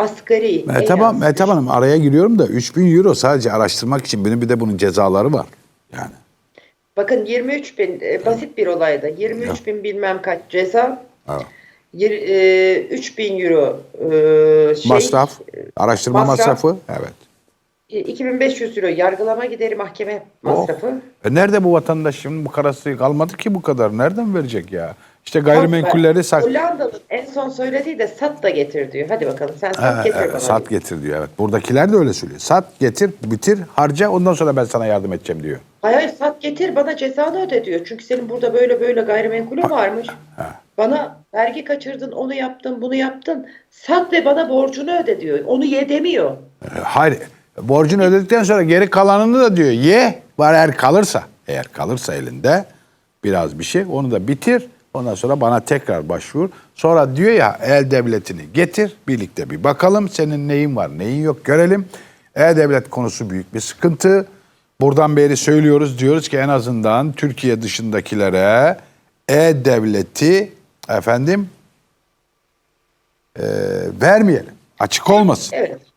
asgari. az Hanım, Mehtap Hanım araya giriyorum da 3000 euro sadece araştırmak için benim bir de bunun cezaları var. Yani Bakın 23 bin e, basit bir olayda 23 bin bilmem kaç ceza. Evet. Yir, e, 3 bin euro e, şey, masraf, araştırma masraf. masrafı. Evet. e, 2500 euro yargılama gideri mahkeme masrafı. E nerede bu vatandaş şimdi bu karası kalmadı ki bu kadar. Nereden verecek ya? İşte gayrimenkulleri sak Hollandalı en son söylediği de sat da getir diyor. Hadi bakalım sen sat Ha, getir evet, bana. sat getir diyor. Evet. Buradakiler de öyle söylüyor. Sat, getir, bitir, harca ondan sonra ben sana yardım edeceğim diyor. Hayır hayır sat getir bana cezanı öde diyor. Çünkü senin burada böyle böyle gayrimenkulün varmış. Bana vergi kaçırdın, onu yaptın, bunu yaptın. Sat ve bana borcunu öde diyor. Onu ye demiyor. E, Hayır. Borcunu ödedikten sonra geri kalanını da diyor ye. Var eğer kalırsa. Eğer kalırsa elinde biraz bir şey onu da bitir. Ondan sonra bana tekrar başvur. Sonra diyor ya el devletini getir. Birlikte bir bakalım senin neyin var neyin yok görelim. E-Devlet konusu büyük bir sıkıntı. Buradan beri söylüyoruz diyoruz ki en azından Türkiye dışındakilere E-Devleti efendim e, vermeyelim. Açık olmasın. Evet.